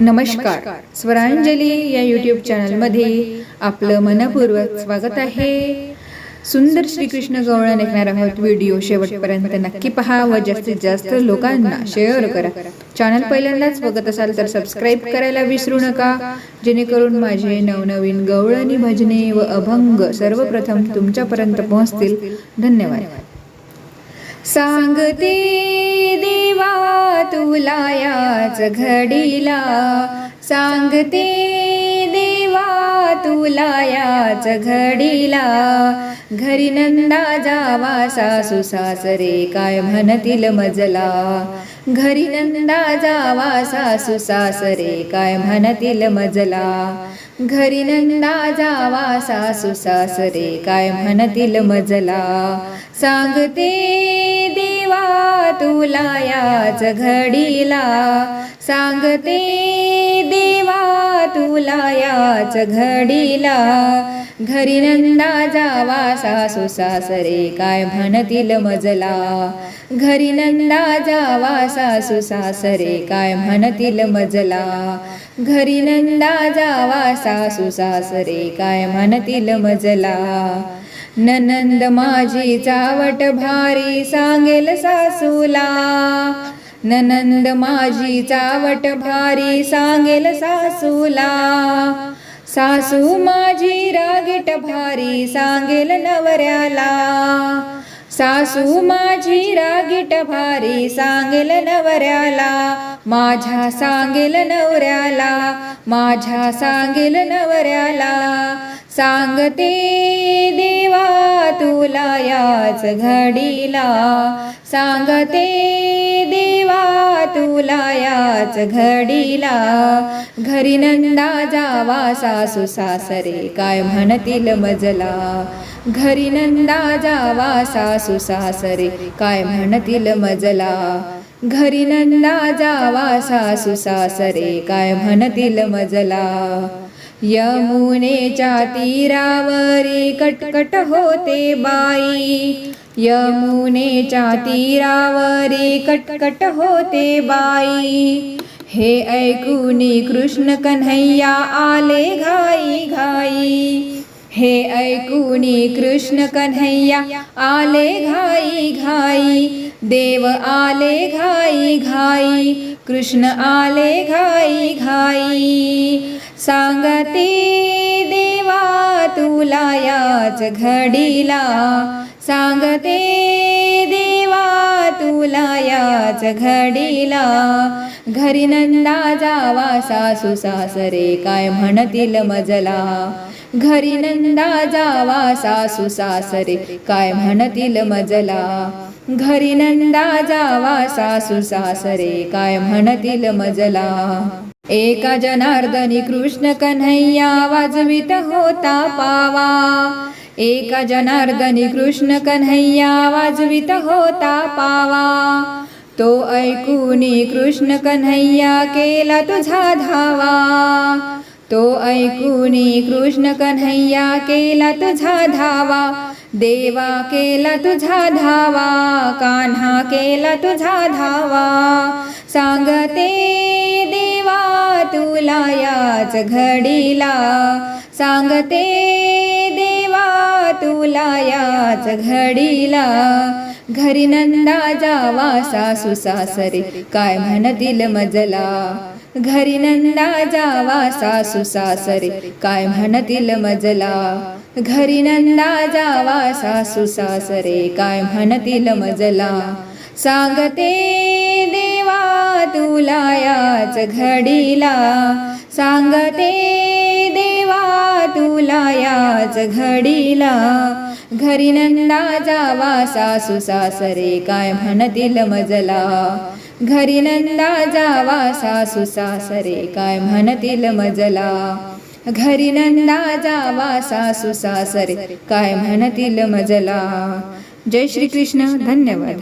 नमस्कार. स्वरांजली या यूट्यूब चॅनलमध्ये आपलं मनपूर्वक स्वागत आहे. सुंदर श्रीकृष्ण गवळण ऐकणार आहोत. व्हिडिओ शेवटपर्यंत नक्की पहा व जास्तीत जास्त लोकांना शेअर करा. चॅनल पहिल्यांदाच बघत असाल तर सबस्क्राईब करायला विसरू नका. जेणेकरून माझे नवनवीन गवळणी भजने व अभंग सर्वप्रथम तुमच्यापर्यंत पोहोचतील. धन्यवाद. सांगते आज घडीला सांगते देवा तुला याच घडीला. घरी नंदा जावा सासू सासरे काय म्हणतील मजला. घरी नंदा जावा सासू सासरे काय म्हणतील मजला. घरी नंदा जावा सासू सासरे काय म्हणतील मजला. सांगते देवा तुला याच घडीला सांगते. देवा तुला याच घडीला. घरी नंदा जावा सासू सासरे काय म्हणतील मजला. घरी नंदा जावा सासू सासरे काय म्हणतील मजला. घरी नंदा जावा सासू सासरे काय म्हणतील मजला. ननंद माझी चावट भारी सांगेल सासूला. ननंद माझी चावट भारी सांगेल सासूला. सासू माझी रागीट भारी सांगेल नवऱ्याला. सासू माझी रागीट भारी सांगेल नवऱ्याला. माझ्या सांगेल नवऱ्याला माझ्या सांगेल नवऱ्याला. सांगते देवा तुला याच घडीला सांगते देवा तुला याच घडीला. घरी नंदा जावा सासू सासरे काय म्हणतील मजला? घरी नंदा जावा सासू सासरे काय म्हणतील मजला? घरी नंदा जावा सासू सासरे काय म्हणतील मजला? यमुनेच्या तीरावरी कटकट होते बाई। यमुने यमुनेच्या तीरावरी कटकट होते बाई। हे ऐकूनी कृष्ण कन्हैया आले घाई घाई। हे ऐकूनी कृष्ण कन्हैया आले घाई घाई। देव आले घाई घाई, कृष्ण आले घाई घाई। सांगते देवा तुला याच घडीला. सांगते देवा तुला याच घडीला. घरी नंदा जावा सासू सासरे काय म्हणतील मजला. घरी नंदा जावा सासू सासरे काय म्हणतील मजला. घरी नंदा जावा सासू सासरे काय म्हणतील मजला. एका जनार्दनी कृष्ण कन्हैया वाजवित होता पावा. एका जनार्दनी कृष्ण कन्हैया वाजवित होता पावा. तो ऐकूनी कृष्ण कन्हैया केला तुझा धावा. तो ऐकूनी कृष्ण कन्हैया केला तुझा धावा. देवा केला तुझा धावा कान्हा केला तुझा धावा. सांगते देवा तुला याच घडीला. सांगते देवा तुला याच घडीला. घरी नंदा जावा सासू सासरे काय म्हणतील मजला? घरी नंदा जावा सासू सासरे काय म्हणतील मजला? घरी नंदा जावा सासू सासरे काय म्हणतील मजला? सांगते देवा तुला याच घडीला सांगते. देवा तुला याच घडीला घरी नंदाचा वासा सुसासरे काय म्हणतील मजला. घरी नंदा वासा सुसासरे काय म्हणतील मजला. घरी नंदा जावा सासू सासरे काय म्हणतील मजला. जय श्री कृष्ण धन्यवाद.